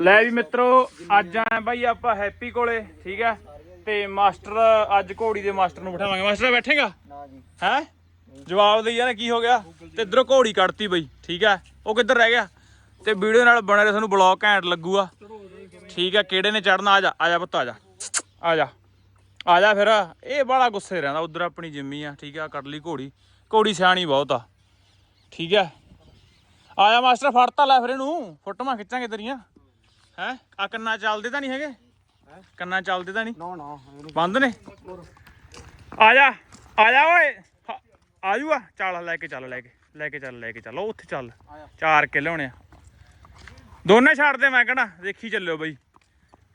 ਲੈ ਵੀ ਮਿੱਤਰੋ ਅੱਜ ਆਏ ਬਾਈ ਆਪਾਂ ਹੈਪੀ ਕੋਲੇ ਠੀਕ ਹੈ? ਤੇ ਮਾਸਟਰ ਅੱਜ ਘੋੜੀ ਦੇ ਮਾਸਟਰ ਨੂੰ ਬਿਠਾਵਾਂਗੇ। ਮਾਸਟਰ ਬੈਠੇਗਾ? ਨਾ ਜੀ। ਹੈ? ਜਵਾਬ ਦੇਈ ਜਾਣਾ ਕੀ ਹੋ ਗਿਆ? ਤੇ ਇਧਰੋਂ ਘੋੜੀ ਕੱਢਤੀ ਬਈ ਠੀਕ ਹੈ? ਉਹ ਕਿੱਧਰ ਰਹਿ ਗਿਆ? ਤੇ ਵੀਡੀਓ ਨਾਲ ਬਣੇ ਰਹੇ ਤੁਹਾਨੂੰ ਬਲੌਗ ਘੈਂਟ ਲੱਗੂਗਾ। ਠੀਕ ਹੈ ਕਿਹੜੇ ਨੇ ਚੜਨਾ ਆ ਜਾ ਆ ਜਾ ਪੁੱਤ ਆ ਜਾ। ਆ ਜਾ। ਆ ਜਾ ਫਿਰ। ਇਹ ਬੜਾ ਗੁੱਸੇ ਰਹਿੰਦਾ ਉਧਰ ਆਪਣੀ ਜਿੰਮੀ ਆ ਠੀਕ ਆ ਕੱਢ ਲਈ ਘੋੜੀ। ਘੋੜੀ ਸਿਆਣੀ ਬਹੁਤ ਆ। ਠੀਕ ਹੈ? ਆ ਜਾ ਮਾਸਟਰ ਫੜਤਾ ਲੈ ਫਿਰ ਇਹਨੂੰ। ਫੋਟੋਆਂ ਖਿੱਚਾਂਗੇ ਤੇਰੀਆਂ। ਹੈ? ਆ ਕੰਨਾਂ ਚੱਲਦੇ ਤਾਂ ਨਹੀਂ ਹੈਗੇ? ਕੰਨਾਂ ਚੱਲਦੇ ਤਾਂ ਨਹੀਂ? ਨਾ ਨਾ ਬੰਦ ਨੇ? ਆ ਜਾ ਆ ਜਾ ਓਏ। ਹ- ਆ। ਜੂਆ ਚੱਲ ਲੈ ਕੇ ਚੱਲ ਲੈ ਕੇ। ਲੈ ਕੇ ਚੱਲ ਲੈ ਕੇ ਚੱਲ। ਉੱਥੇ ਚੱਲ। ਚਾਰ ਕੇ ਲਿਆਉਣੇ ਆ। ਦੋਨੇ ਛੱਡ ਦੇ ਮੈਂ ਕਹਣਾ ਦੇਖੀ ਚੱਲਿਓ ਬਈ।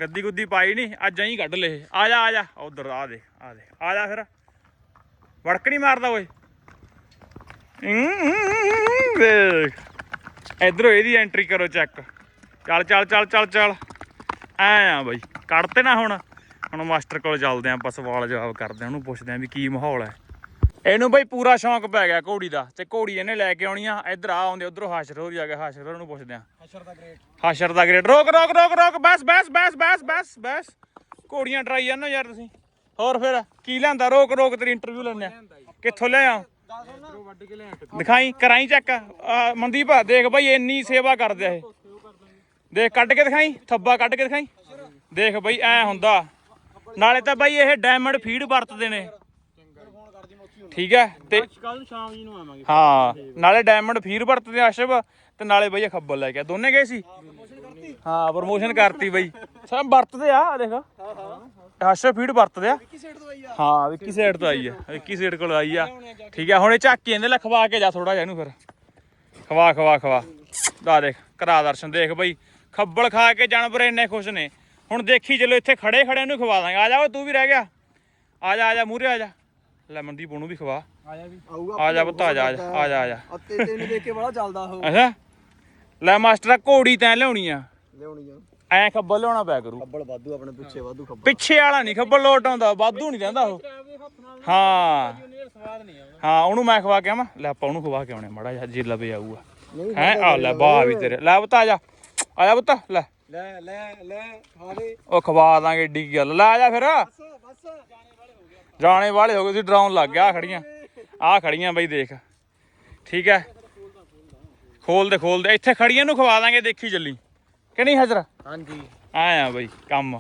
ਗੱਦੀ ਗੁੱਦੀ ਪਾਈ ਨਹੀਂ ਅੱਜ ਐਂ ਕੱਢ ਲਏ। ਆ ਜਾ ਆ ਜਾ। ਉਧਰ ਆ ਦੇ ਆ ਦੇ ਆ ਜਾ ਫਿਰ। ਵੜਕ ਨਹੀਂ ਮਾਰਦਾ ਓਏ। ਦੇਖ। ਇਧਰੋਂ ਇਹਦੀ ਐਂਟਰੀ ਕਰੋ ਚੈੱਕ ਚੱਲ ਚੱਲ ਚੱਲ ਚੱਲ ਚੱਲ। ਐ ਆ ਬਈ ਕੱਢਤੇ ਨਾ ਹੁਣ। ਹੁਣ ਮਾਸਟਰ ਕੋਲ ਚੱਲਦੇ ਆਂ ਆਪਾਂ ਸਵਾਲ ਜਵਾਬ ਕਰਦੇ ਆਂ ਉਹਨੂੰ ਪੁੱਛਦੇ ਆਂ ਵੀ ਕੀ ਮਾਹੌਲ ਹੈ। ਇਹਨੂੰ ਬਈ ਪੂਰਾ ਸ਼ੌਂਕ ਪੈ ਗਿਆ ਘੋੜੀ ਦਾ ਤੇ ਘੋੜੀ ਇਹਨੇ ਲੈ ਕੇ ਆਉਣੀ ਆ ਇੱਧਰ ਆ ਆਉਂਦੇ ਉਧਰੋਂ ਹਾਸ਼ਰ ਹੋ ਜਾ ਗਿਆ ਹਾਸ਼ਰ ਉਹਨੂੰ ਪੁੱਛਦੇ ਆਂ। ਹਸ਼ਰ ਦਾ ਗ੍ਰੇਟ ਹਾਸ਼ਰ ਦਾ ਗ੍ਰੇਡ ਰੋਕ ਰੋਕ ਰੋਕ ਰੋਕ ਬਸ ਬਸ ਬਸ ਬਸ ਬਸ ਬਸ। ਘੋੜੀਆਂ ਟਰਾਈ ਜਾਂਦੇ ਯਾਰ ਤੁਸੀਂ। ਹੋਰ ਫਿਰ ਕੀ ਲਿਆਂਦਾ? ਰੋਕ ਰੋਕ ਤੇਰੀ ਇੰਟਰਵਿਊ ਲੈਣੇ ਆ। ਕਿੱਥੋਂ ਲੈ ਆ ਦਿਖਾਈ ਕਰਾਈ ਚੈੱਕ ਮਨਦੀਪ ਦੇਖ ਬਈ ਇੰਨੀ ਸੇਵਾ ਕਰਦੇ ਇਹ। ਦੇਖ ਕੱਢ ਕੇ ਦਿਖਾਈ ਥੱਬਾ ਕੱਢ ਕੇ ਦਿਖਾਈ। ਦੇਖ ਬਈ ਐ ਹੁੰਦਾ। ਨਾਲੇ ਤਾਂ ਬਈ ਇਹ ਡਾਇਮੰਡ ਫੀਡ ਵਰਤਦੇ ਨੇ। ਠੀਕ ਹੈ ਤੇ ਕੱਲ ਸ਼ਾਮ ਜੀ ਨੂੰ ਆਵਾਂਗੇ। ਹਾਂ ਨਾਲੇ ਡਾਇਮੰਡ ਫੀਡ ਵਰਤਦੇ ਆ ਅਸ਼ਬ ਤੇ ਨਾਲੇ ਬਈ ਖੱਬਲ ਲੈ ਕੇ। ਦੋਨੇ ਗਏ ਸੀ? ਹਾਂ ਪ੍ਰਮੋਸ਼ਨ ਕਰਤੀ ਬਈ। ਸਭ ਵਰਤਦੇ ਆ ਦੇਖ। ਅਸ਼ਬ ਫੀਡ ਵਰਤਦੇ ਆ। ਕੀ ਆ। ਹਾਂ ਵਿੱਕੀ ਸਾਈਡ ਤੋਂ ਆਈ ਆ। ਵਿੱਕੀ ਸਾਈਡ ਕੋਲ ਆਈ ਆ। ਠੀਕ ਆ ਹੁਣ ਇਹ ਝਾਕੀ ਇਹਦੇ ਲੈ ਖਵਾ ਕੇ ਜਾ ਥੋੜਾ ਜਿਹਾ ਇਹਨੂੰ ਫਿਰ। ਖਵਾ ਖਵਾ ਖਵਾ। ਦਾ ਦੇਖ ਕਰਾ ਦਰਸ਼ਨ ਦੇਖ ਬਈ। ਖੱਬਲ ਖਾ ਕੇ ਜਾਨਵਰ ਇੰਨੇ ਖੁਸ਼ ਨੇ। ਹੁਣ ਦੇਖੀ ਚਲੋ ਇੱਥੇ ਖੜੇ ਖੜੇ ਨੂੰ ਖਵਾ ਦਾਂਗੇ। ਆ ਜਾ ਤੂੰ ਵੀ ਰਹਿ ਗਿਆ। ਆ ਜਾ ਆ ਜਾ ਮੂਰੇ ਆ ਜਾ। ਲੈ ਮਨਦੀਪ ਉਹਨੂੰ ਵੀ ਖਵਾ। ਆਇਆ ਵੀ। ਆਊਗਾ ਆ ਜਾ ਪੁੱਤ ਆ ਜਾ ਆ ਜਾ ਆ ਜਾ ਆ ਜਾ। ਅੱਤੇ ਤੈਨੂੰ ਦੇਖ ਕੇ ਬੜਾ ਚੱਲਦਾ ਉਹ। ਅੱਛਾ। ਲੈ ਮਾਸਟਰ ਘੋੜੀ ਤੈਂ ਲਿਆਉਣੀ ਆ। ਲਿਆਉਣੀ ਆ। ਐ ਖੱਬਲ ਲਿਆਉਣਾ ਪਿਆ ਕਰੂ। ਖੱਬਲ ਵਾਧੂ ਆਪਣੇ ਪਿੱਛੇ ਵਾਧੂ ਖੱਬਲ। ਪਿੱਛੇ ਵਾਲਾ ਨਹੀਂ ਖੱਬਲ ਲੋਟ ਆਉਂਦਾ ਵਾਧੂ ਨਹੀਂ ਰਹਿੰਦਾ ਉਹ। ਹਾਂ। ਹਾਂ ਉਹਨੂੰ ਮੈਂ ਖਵਾ ਕੇ ਆਵਾਂ। ਲੈ ਆਪਾਂ ਉਹਨੂੰ ਖਵਾ ਕੇ ਆਉਣੇ ਮੜਾ ਜਿਹਾ ਜੇ ਲਵੇ ਆਊਗਾ ਹੈ? ਆ ਲੈ ਬਾਹ ਵੀ ਤੇਰੇ। ਲੈ ਆ ਜਾ। ਆ ਜਾ ਪੁੱਤ ਲੈ। ਲੈ ਲੈ ਲੈ ਦੇ। ਉਹ ਖਵਾ ਦਾਂਗੇ ਏਡੀ ਗੱਲ। ਲੈ ਆ ਜਾ ਫਿਰ। ਜਾਣੇ ਵਾਲੇ ਹੋ ਗਏ ਤੁਸੀਂ ਡਰਾਉਣ ਲੱਗ ਗਿਆ ਆ ਖੜੀਆਂ। ਆ ਖੜੀਆਂ ਬਈ ਦੇਖ। ਠੀਕ ਹੈ। ਖੋਲ ਦੇ ਖੋਲ ਦੇ ਇੱਥੇ ਖੜੀਆਂ ਨੂੰ ਖਵਾ ਦਾਂਗੇ ਦੇਖੀ ਚੱਲੀ। ਕਿ ਨਹੀਂ ਹਜ਼ਰ? ਹਾਂਜੀ। ਆਇਆ ਬਈ ਕੰਮ।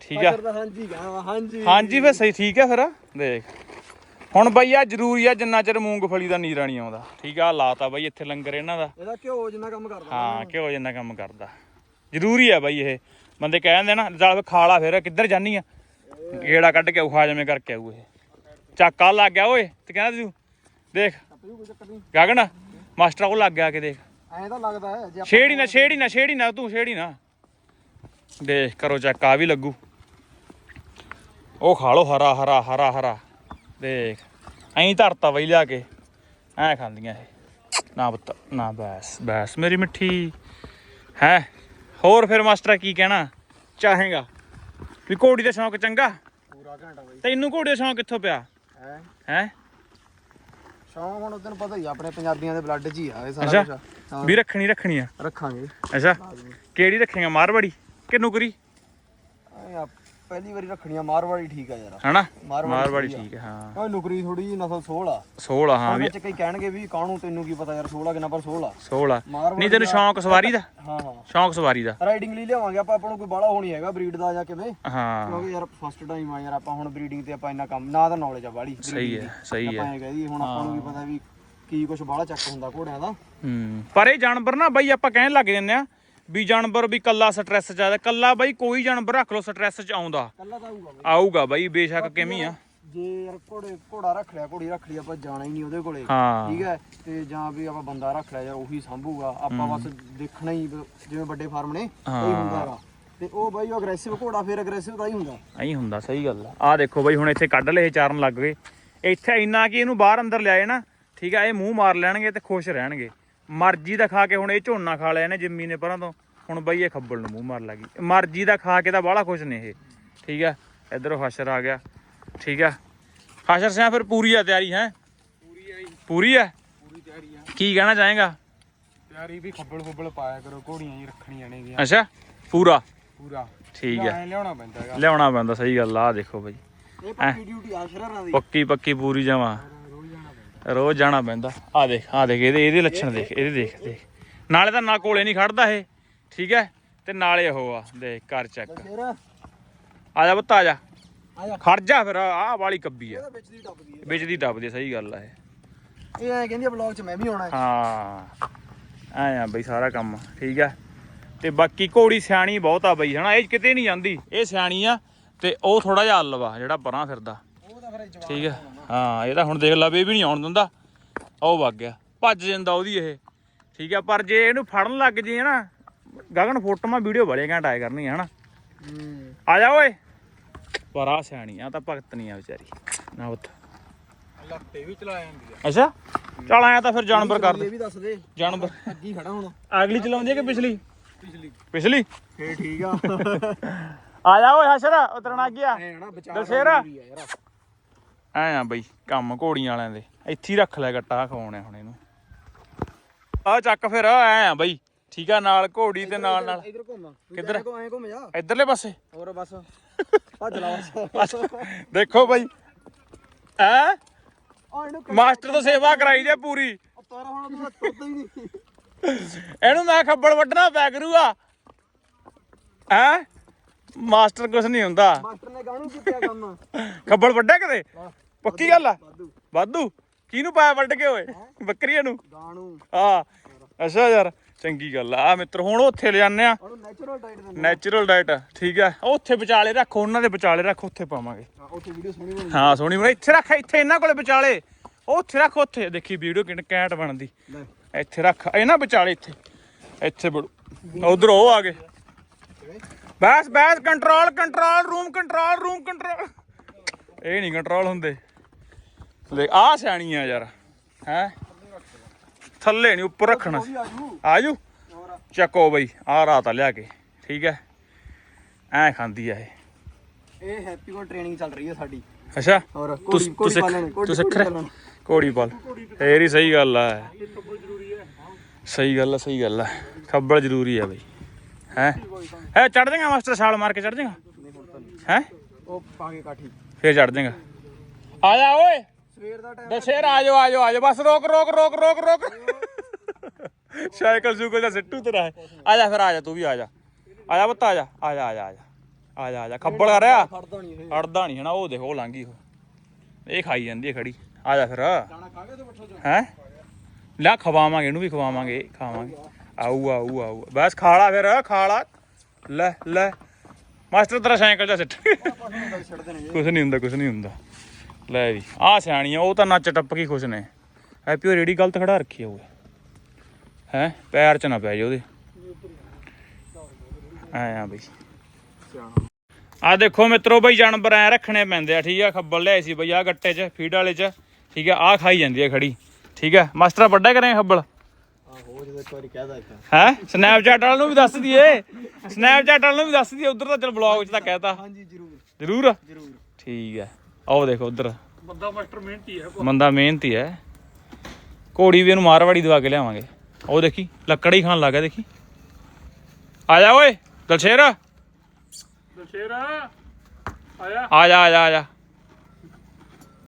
ਠੀਕ ਆ। ਹਾਂਜੀ ਹਾਂਜੀ। ਹਾਂਜੀ ਫਿਰ ਸਹੀ ਠੀਕ ਹੈ ਫਿਰ? ਦੇਖ। ਹੁਣ ਬਈ ਆ ਜ਼ਰੂਰੀ ਆ ਜਿੰਨਾ ਚਿਰ ਮੂੰਗਫਲੀ ਦਾ ਨੀਰਾ ਨਹੀਂ ਆਉਂਦਾ। ਠੀਕ ਆ ਲਾਤਾ ਬਈ ਇੱਥੇ ਲੰਗਰ ਇਹਨਾਂ ਦਾ। ਇਹਦਾ ਘਿਓ ਜਿੰਨਾ ਕੰਮ ਕਰਦਾ। ਹਾਂ ਘਿਓ ਜਿੰਨਾ ਕੰਮ ਕਰਦਾ। ਜ਼ਰੂਰੀ ਆ ਬਈ ਇਹ। ਬੰਦੇ ਕਹਿ ਦਿੰਦੇ ਨਾ ਚੱਲ ਖਾ ਲਾ ਫਿਰ ਕਿੱਧਰ ਜਾਨੀ ਆ? ਗੇੜਾ ਕੱਢ ਕੇ ਖਾ ਜਵੇਂ ਕਰਕੇ ਆਊ ਇਹ। ਚੱਕਾ ਲੱਗ ਗਿਆ ਓਏ। ਤੇ ਕਹਿੰਦਾ ਤੂੰ ਦੇਖ। ਗਗਨ ਮਾਸਟਰ ਕੋਲ ਲੱਗ ਗਿਆ ਕਿ ਦੇਖ। ਐਂ ਤਾਂ ਲੱਗਦਾ ਹੈ ਜੇ ਆਪਾਂ- ਛੇੜੀ ਨਾ ਛੇੜੀ ਨਾ ਛੇੜੀ ਨਾ ਤੂੰ ਛੇੜੀ ਨਾ। ਦੇਖ ਕਰੋ ਚੈੱਕ ਆ ਵੀ ਲੱਗੂ। ਉਹ ਖਾ ਲੋ ਹਰਾ ਹਰਾ ਹਰਾ ਹਰਾ। ਦੇਖ ਐਂ ਧਰਤਾ ਬਈ ਲਿਆ ਕੇ। ਐ ਖਾਂਦੀਆਂ ਇਹ। ਨਾ ਪੁੱਤ ਨਾ ਬਸ ਬਸ ਮੇਰੀ ਮਿੱਠੀ। ਹੈ? ਹੋਰ ਫਿਰ ਮਾਸਟਰ ਕੀ ਕਹਿਣਾ? ਚਾਹੇਗਾ? ਵੀ ਘੋੜੀ ਦਾ ਸ਼ੌਂਕ ਚੰਗਾ? ਪੂਰਾ ਘੰਟਾ ਬਈ। ਤੈਨੂੰ ਘੋੜੀ ਦਾ ਸ਼ੌਂਕ ਕਿੱਥੋਂ ਪਿਆ? ਹੈ? ਹੈ? ਸ਼ੌਂਕ ਹੁਣ ਤੈਨੂੰ ਪਤਾ ਹੀ ਆ, ਆਪਣੇ ਪੰਜਾਬੀਆਂ ਦੇ ਬਲੱਡ 'ਚ ਹੀ ਆ ਇਹ ਸਾਰਾ ਅੱਛਾ ਕੁਝ ਵੀ ਰੱਖਣੀ ਰੱਖਣੀ ਆ? ਰੱਖਾਂਗੇ। ਅੱਛਾ। ਕਿਹੜੀ ਰੱਖੇਗਾ ਮਾਰਵਾੜੀ ਕਿ ਨੁਕਰੀ? ਐਂ ਆ, ਪਹਿਲੀ ਵਾਰੀ ਰੱਖਣੀ ਆ ਮਾਰਵਾੜੀ ਠੀਕ ਆ ਯਾਰ। ਹਨਾ? ਮਾਰਵਾੜੀ। ਠੀਕ ਹੈ ਹਾਂ। ਓਏ ਨੁਕਰੀ ਥੋੜੀ ਜੀ ਨਸਲ 16 ਆ। 16 ਹਾਂ ਵੀ ਵਿੱਚ ਕਈ ਕਹਿਣਗੇ ਵੀ ਕਾਹਨੂੰ ਤੈਨੂੰ ਕੀ ਪਤਾ ਯਾਰ 16 ਕਿੰਨਾ ਪਰ 16 16 ਮਾਰਵਾੜੀ ਨਹੀਂ ਤੈਨੂੰ ਸ਼ੌਂਕ ਸਵਾਰੀ ਦਾ? ਹਾਂ ਹਾਂ। ਸ਼ੌਂਕ ਸਵਾਰੀ ਦਾ। ਰਾਈਡਿੰਗ ਲਈ ਲਿਆਵਾਂਗੇ ਆਪਾਂ ਆਪਾਂ ਨੂੰ ਕੋਈ ਬਾਲਾ ਹੋਣੀ ਹੈਗਾ ਬਰੀਡ ਦਾ ਜਾਂ ਕਿਵੇਂ। ਹਾਂ। ਕਿਉਂਕਿ ਯਾਰ ਫਸਟ ਟਾਈਮ ਆ ਯਾਰ ਆਪਾਂ ਹੁਣ ਬਰੀਡਿੰਗ ਤੇ ਆਪਾਂ ਇੰਨਾ ਕੰਮ ਨਾ ਤਾਂ ਨੌਲੇਜ ਆ ਬਾੜੀ ਸਹੀ ਹੈ ਸਹੀ ਆਪਾਂ ਹੈ। ਇਹ ਕਹਦੀ ਹੁਣ ਆਪਾਂ ਨੂੰ ਵੀ ਪਤਾ ਵੀ ਕੀ ਕੁਝ ਬਾਲਾ ਚੱਕ ਹੁੰਦਾ ਘੋੜਿਆਂ ਦਾ। ਹੂੰ ਪਰ ਇਹ ਜਾਨਵਰ ਨਾ ਬਾਈ ਆਪਾਂ ਕਹਿਣ ਲੱਗ ਜੰਨੇ ਆ ਵੀ ਜਾਨਵਰ ਵੀ ਕੱਲਾ ਸਟ੍ਰੈਸ ਚ ਆਦਾ ਕੱਲਾ ਬਾਈ ਕੋਈ ਜਾਨਵਰ ਰੱਖ ਲਓ ਸਟ੍ਰੈਸ ਚ ਆਉਂਦਾ। ਕੱਲਾ ਤਾਂ ਆਊਗਾ ਬਈ। ਆਊਗਾ ਬਾਈ ਬੇਸ਼ੱਕ ਕਿਵੇਂ ਆ? ਜੇ ਯਾਰ ਘੋੜੇ ਘੋੜਾ ਰੱਖ ਲਿਆ ਘੋੜੀ ਰੱਖ ਲਈ ਆਪਾਂ ਜਾਣਾ ਹੀ ਨਹੀਂ ਉਹਦੇ ਕੋਲੇ। ਹਾਂ। ਠੀਕ ਹੈ? ਤੇ ਜਾਂ ਵੀ ਆਪਾਂ ਬੰਦਾ ਰੱਖ ਲਿਆ ਯਾਰ ਉਹੀ ਸੰਭੂਗਾ। ਆਪਾਂ ਬਸ ਦੇਖਣਾ ਹੀ ਬ- ਜਿਵੇਂ ਵੱਡੇ ਫਾਰਮ ਨੇ ਉਹੀ ਹੁੰਦਾ ਹੈਗਾ ਤੇ ਉਹ ਬਾਈ ਉਹ ਅਗਰੈਸਿਵ ਘੋੜਾ ਫਿਰ ਅਗਰੈਸਿਵ ਦਾ ਹੀ ਹੁੰਦਾ। ਐਂ ਹੁੰਦਾ ਸਹੀ ਗੱਲ ਆ। ਆਹ ਦੇਖੋ ਬਾਈ ਹੁਣ ਇੱਥੇ ਕੱਢ ਲਏ ਚਾਰਨ ਲੱਗ ਗਏ। ਇੱਥੇ ਇੰਨਾ ਕਿ ਇਹਨੂੰ ਬਾਹਰ ਅੰਦਰ ਲਿਆਏ ਨਾ ਠੀਕ ਆ ਇਹ ਮੂੰਹ ਮਾਰ ਲੈਣਗੇ ਤੇ ਖੁਸ਼ ਰਹਿਣਗੇ। ਮਰਜ਼ੀ ਦਾ ਖਾ ਕੇ ਹੁਣ ਇਹ ਝੋਨਾ ਖਾ ਲਿਆ ਨੇ ਜਿੰਮੀ ਨੇ ਪਰਾਂ ਤੋਂ। ਹੁਣ ਬਈ ਇਹ ਖੱਬਲ ਨੂੰ ਮੂੰਹ ਮਾਰ ਲੱਗੀ ਮਰਜ਼ੀ ਦਾ ਖਾ ਕੇ ਤਾਂ ਬਾਹਲਾ ਖੁਸ਼ ਨੇ ਇਹ। ਠੀਕ ਆ? ਇਧਰੋਂ ਹਸ਼ਰ ਆ ਗਿਆ। ਠੀਕ ਆ? ਹਸ਼ਰ ਸਿਆ ਫਿਰ ਪੂਰੀ ਆ ਤਿਆਰੀ ਹੈ? ਪੂਰੀ ਆਈ ਪੂਰੀ ਆ? ਪੂਰੀ ਤਿਆਰੀ ਆ। ਕੀ ਕਹਿਣਾ ਚਾਹੇਗਾ? ਇਹ ਵੀ ਖੱਬਲ ਖੁੱਬਲ ਪਾਇਆ ਕਰੋ ਘੋੜੀਆਂ ਹੀ ਰੱਖਣੀਆਂ ਨੇਗੀਆਂ ਅੱਛਾ? ਪੂਰਾ? ਪੂਰਾ। ਠੀਕ ਹੈ ਲਿਆਉਣਾ ਪੈਂਦਾ ਲਿਆਉਣਾ ਪੈਂਦਾ ਸਹੀ ਗੱਲ ਆ ਦੇਖੋ ਬਾਈ। ਇਹ ਪੱਕੀ ਡਿਊਟੀ ਆ ਸ਼ਰਾਰਾਂ ਦੀ। ਪੱਕੀ ਪੱਕੀ ਪੂਰੀ ਜਮਾ। ਰੋਜ਼ ਜਾਣਾ ਪੈਂਦਾ। ਆ ਦੇਖ ਆ ਦੇਖ ਇਹਦੇ ਇਹਦੇ ਲੱਛਣ ਦੇਖ ਇਹਦੇ ਦੇਖ ਦੇਖ। ਨਾਲੇ ਤਾਂ ਨਾ ਕੋਲੇ ਨਹੀਂ ਖੜਦਾ ਇਹ ਠੀਕ ਹੈ? ਤੇ ਨਾਲੇ ਉਹ ਆ ਦੇਖ ਕਰ ਚੈੱਕ ਆ ਜਾ ਪੁੱਤ ਆ ਜਾ। ਆ। ਖੜ ਜਾ ਫਿਰ ਆਹ ਵਾਲੀ ਕੱਬੀ ਆ। ਵਿੱਚ ਦੀ ਟੱਪਦੀ ਵਿੱਚ ਦੀ ਆ, ਸਹੀ ਗੱਲ ਆ ਇਹ। ਇਹ ਐ ਕਹਿੰਦੀ ਆ ਵਲੌਗ 'ਚ ਮੈਂ ਵੀ ਆਉਣਾ ਹੈ। ਐ ਆ ਬਈ ਸਾਰਾ ਕੰਮ ਠੀਕ ਹੈ? ਤੇ ਬਾਕੀ ਘੋੜੀ ਸਿਆਣੀ ਬਹੁਤ ਆ ਬਈ ਹਨਾ? ਇਹ ਕਿਤੇ ਨਹੀਂ ਜਾਂਦੀ। ਇਹ ਸਿਆਣੀ ਆ ਤੇ ਉਹ ਥੋੜਾ ਜਿਹਾ ਅਲਵਾ ਜਿਹੜਾ ਪਰਾਂ ਫਿਰਦਾ। ਠੀਕ ਹੈ ਹਾਂ ਇਹ ਤਾਂ ਹੁਣ ਦੇਖ ਲਾ ਬੇਬੀ ਨਹੀਂ ਆਉਣ ਦਿੰਦਾ। ਉਹ ਵਗ ਗਿਆ। ਭੱਜ ਜਾਂਦਾ ਉਹਦੀ ਇਹ। ਠੀਕ ਹੈ ਪਰ ਜੇ ਇਹਨੂੰ ਫੜਨ ਲੱਗ ਜੇ ਨਾ ਗਗਨ ਫੋਟੋਆਂ ਵੀਡੀਓ ਬੜੇ ਘੰਟਾ ਆਇਆ ਕਰਨੀ ਹਨਾ? ਆ ਜਾ ਓਏ। ਪਰ ਆ ਸਿਆਣੀ ਆ ਤਾਂ ਭਗਤ ਨਹੀਂ ਆ ਵਿਚਾਰੀ। ਨਾ ਉੱਤ ਲੱਤੇ ਵੀ ਚਲਾ ਜਾਂਦੀ ਆ। ਅੱਛਾ? ਚੱਲ ਆਇਆ ਤਾਂ ਫਿਰ ਜਾਨਵਰ ਕਰ ਇਹ ਦੇ। ਵੀ ਦੱਸ ਦੇ। ਜਾਨਵਰ। ਅੱਗੀ ਖੜਾ ਹੁਣ। ਅਗਲੀ ਚਲਾਉਂਦੀ ਹੈ ਕਿ ਪਿਛਲੀ? ਪਿਛਲੀ। ਪਿਛਲੀ? ਫੇਰ ਠੀਕ ਆ। ਆ ਜਾ ਓਏ ਹਸ਼ਰ। ਉਤਰਨ ਗਿਆ ਦਲਸੇਰਾ। ਐ ਆ ਬਈ ਕੰਮ ਘੋੜੀਆਂ ਵਾਲਿਆਂ ਦੇ। ਇੱਥੇ ਹੀ ਰੱਖ ਲੈ ਗੱਟਾ ਖਵਾਉਣੇ ਹੁਣ ਇਹਨੂੰ। ਆ ਚੱਕ ਫਿਰ ਐ ਆ ਬਈ। ਠੀਕ ਆ ਨਾਲ ਘੋੜੀ ਤੇ ਨਾਲ ਨਾਲ। ਇਧਰ ਘੁੰਮ ਕਿੱਧਰ? ਐ ਘੁੰਮ ਜਾ। ਇਧਰਲੇ ਪਾਸੇ। ਹੋਰ ਬਸ। ਭੱਜ ਲਾ ਬਸ। ਦੇਖੋ ਬਈ। ਐ ਮਾਸਟਰ ਤੋਂ ਸੇਵਾ ਕਰਾਈ ਜੇ ਪੂਰੀ। ਤਾਰਾ ਹੁਣ ਤੂੰ ਤੁਰਦਾ ਹੀ ਨਹੀਂ। ਇਹਨੂੰ ਮੈਂ ਖੱਬਲ ਵੱਢਣਾ ਪੈ ਕਰੂਗਾ ਐ ਮਾਸਟਰ ਕੁਛ ਨਹੀਂ ਹੁੰਦਾ। ਮਾਸਟਰ ਨੇ ਗਾਣੂ ਕੀਤਾ ਕੰਮ? ਖੱਬਲ ਵੱਢਿਆ ਕਦੇ? ਪੱਕੀ ਗੱਲ ਆ? ਵਾਧੂ। ਕਿਹਨੂੰ ਪਾਇਆ ਵੱਢ ਕੇ ਓਏ? ਬੱਕਰੀਆਂ ਨੂੰ? ਗਾਣੂ ਆ ਅੱਛਾ ਯਾਰ ਚੰਗੀ ਗੱਲ ਆ। ਮਿੱਤਰ ਹੁਣ ਉੱਥੇ ਲੈ ਜਾਂਦੇ ਆ। ਨੈਚੁਰਲ ਡਾਈਟ ਦਿੰਦੇ ਨੈਚੁਰਲ ਡਾਈਟ ਠੀਕ ਆ। ਉੱਥੇ ਵਿਚਾਲੇ ਰੱਖ ਉਹਨਾਂ ਦੇ ਵਿਚਾਲੇ ਰੱਖ ਉੱਥੇ ਪਾਵਾਂਗੇ। ਆ, ਉੱਥੇ ਵੀਡੀਓ ਸੋਹਣੀ ਬਣੀ। ਹਾਂ ਸੋਹਣੀ ਬਣਾ। ਇੱਥੇ ਰੱਖ ਇੱਥੇ ਇਹਨਾਂ ਕੋਲੇ ਵਿਚਾਲੇ। ਉੱਥੇ ਰੱਖ ਉੱਥੇ। ਦੇਖੀ ਵੀਡੀਓ ਕਿੰਨ ਕੈਂਟ ਬਣਦੀ। ਇੱਥੇ ਰੱਖ। ਇਹਨਾਂ ਵਿਚਾਲੇ ਇੱਥੇ। ਇੱਥੇ ਬੜੂ। ਉਧਰ ਉਹ ਆ ਗਏ। ਬਸ ਬਸ control control room control room control ਇਹ ਨਹੀਂ ਕੰਟਰੋਲ ਹੁੰਦੇ। ਲੈ ਆ ਸਿਆਣੀ ਆ ਯਾਰ ਹੈ? ਥੱਲੇ ਨਹੀਂ ਉੱਪਰ ਰੱਖਣਾ। ਆਜੂ। ਚੱਕੋ ਬਈ ਆ ਰਾਤ ਆ ਲਿਆ ਕੇ ਠੀਕ ਹੈ? ਐ ਖਾਂਦੀ ਆ ਇਹ। ਇਹ ਹੈਪੀ ਕੋ ਟ੍ਰੇਨਿੰਗ ਚੱਲ ਰਹੀ ਹੈ ਸਾਡੀ। ਅੱਛਾ? ਹੋਰ ਤੂੰ ਕੋੜੀ ਤੂੰ ਕੋੜੀ ਸਿੱਖ ਰਿਹਾ? ਘੋੜੀ ਪਾਲ ਫੇਰ ਹੀ ਸਹੀ ਗੱਲ ਆ। ਸਹੀ ਗੱਲ ਆ ਸਹੀ ਗੱਲ ਆ। ਖੱਬਲ ਜ਼ਰੂਰੀ ਆ ਬਈ। ਹੈ? ਹੈ ਚੜ ਜਾਏਗਾ ਮਾਸਟਰ ਛਾਲ ਮਾਰ ਕੇ ਚੜ ਜਾਏਗਾ? ਹੈ? ਉਹ ਪਾ ਕੇ ਕਾਠੀ। ਫੇਰ ਚੜ ਜਾਏਗਾ। ਆ ਜਾ ਓਏ! ਸਵੇਰ ਦਾ ਟਾਈਮ ਦਸ਼ੇਰ ਆ ਜਾਓ ਆ ਜਾਓ ਆ ਜਾਓ ਬਸ ਰੋਕ ਰੋਕ ਰੋਕ ਰੋਕ ਰੋਕ। ਸਾਈਕਲ ਸੂਕਲ ਦਾ ਸਿੱਟੂ ਤੇਰਾ ਹੈ। ਆ ਜਾ ਫਿਰ ਆ ਜਾ ਤੂੰ ਵੀ ਆ ਜਾ। ਆ ਜਾ ਬੱਤਾ ਆ ਜਾ। ਆ ਜਾ ਆ ਜਾ ਆ ਜਾ। ਆ ਜਾ ਖੱਬਲ ਕਰ ਰਿਹਾ ਫੜਦਾ ਨਹੀਂ ਇਹ। ਅੜਦਾ ਨਹੀਂ ਹਨਾ ਉਹ ਦੇਖੋ ਲੰਘੀ ਉਹ। ਇਹ ਖਾਈ ਜਾਂਦੀ ਹੈ ਖੜੀ। ਆ ਜਾ ਫਿਰ। ਦਾਣਾ ਖਾ ਕੇ ਤੇ ਬੱਠੋ ਚ ਹੈ? ਲੈ ਖਵਾਵਾਂਗੇ ਇਹਨੂੰ ਵੀ ਖਵਾਵਾਂਗੇ ਖਾਵਾਂਗੇ। ਆਊ ਆਊ ਆਊ। ਬਸ ਖਾਲਾ ਫਿਰ ਖਾਲਾ। ਲੈ ਲੈ। ਮਾਸਟਰ ਤੇਰਾ ਸਾਈਕਲ ਜਾ ਸਿੱਟ। ਕੁਛ ਨਹੀਂ ਹੁੰਦਾ ਕੁਛ ਨਹੀਂ ਹੁੰਦਾ। ਲੈ ਵੀ। ਆਹ ਸਿਆਣੀ ਆ ਉਹ ਤਾਂ ਨੱਚ ਟੱਪ ਕੇ ਖੁਸ਼ ਨੇ। ਹੈਪੀ ਉਹ ਰੇੜੀ ਗਲਤ ਖੜਾ ਰੱਖੀ ਆ ਉਹ। ਹੈ? ਪੈਰ ਚ ਨਾ ਪੈ ਜਾ ਉਹਦੇ। ਐ ਆ ਬਈ। ਆ ਦੇਖੋ ਮਿੱਤਰੋ ਬਈ ਜਾਨਵਰ ਐ ਰੱਖਣੇ ਪੈਂਦੇ ਆ ਠੀਕ ਆ? ਖੱਬਲ ਲਿਆਏ ਸੀ ਬਈ ਆ ਗੱਟੇ 'ਚ ਫੀਡ ਵਾਲੇ 'ਚ ਠੀਕ ਆ? ਆ ਖਾਈ ਜਾਂਦੀ ਆ ਖੜੀ ਠੀਕ ਆ? ਮਾਸਟਰ ਵੱਡਾ ਕਰੇ ਖੱਬਲ? ਆਹੋ ਜਦੋਂ ਇੱਕ ਵਾਰੀ ਕਹਿਦਾ ਇੱਕ ਹੈ? ਸਨੈਪਚੈਟ ਵਾਲ ਨੂੰ ਵੀ ਦੱਸ ਦਈਏ। ਸਨੈਪਚੈਟ ਵਾਲ ਨੂੰ ਵੀ ਦੱਸ ਦਈਏ ਉਧਰ ਤਾਂ ਚਲ ਬਲੌਗ 'ਚ ਤਾਂ ਕਹਿਤਾ ਹਾਂਜੀ ਜ਼ਰੂਰ। ਜ਼ਰੂਰ? ਜ਼ਰੂਰ। ਠੀਕ ਹੈ ਆਓ ਦੇਖੋ ਉਧਰ। ਬੰਦਾ ਮਾਸਟਰ ਮਿਹਨਤੀ ਹੈ ਬੰਦਾ ਮਿਹਨਤੀ ਹੈ। ਘੋੜੀ ਵੀ ਇਹਨੂੰ ਮਾਰਵਾੜੀ ਦਵਾ ਕੇ ਲਿਆਵਾਂਗੇ। ਉਹ ਦੇਖੀ ਲੱਕੜੀ ਖਾਣ ਲੱਗਾ ਦੇਖੀ। ਆ ਜਾ ਓਏ ਦਲਸ਼ੇਰ। ਦਸ਼ੇਰਾ ਆਇਆ। ਆ ਜਾ ਆ ਜਾ ਆ ਜਾ।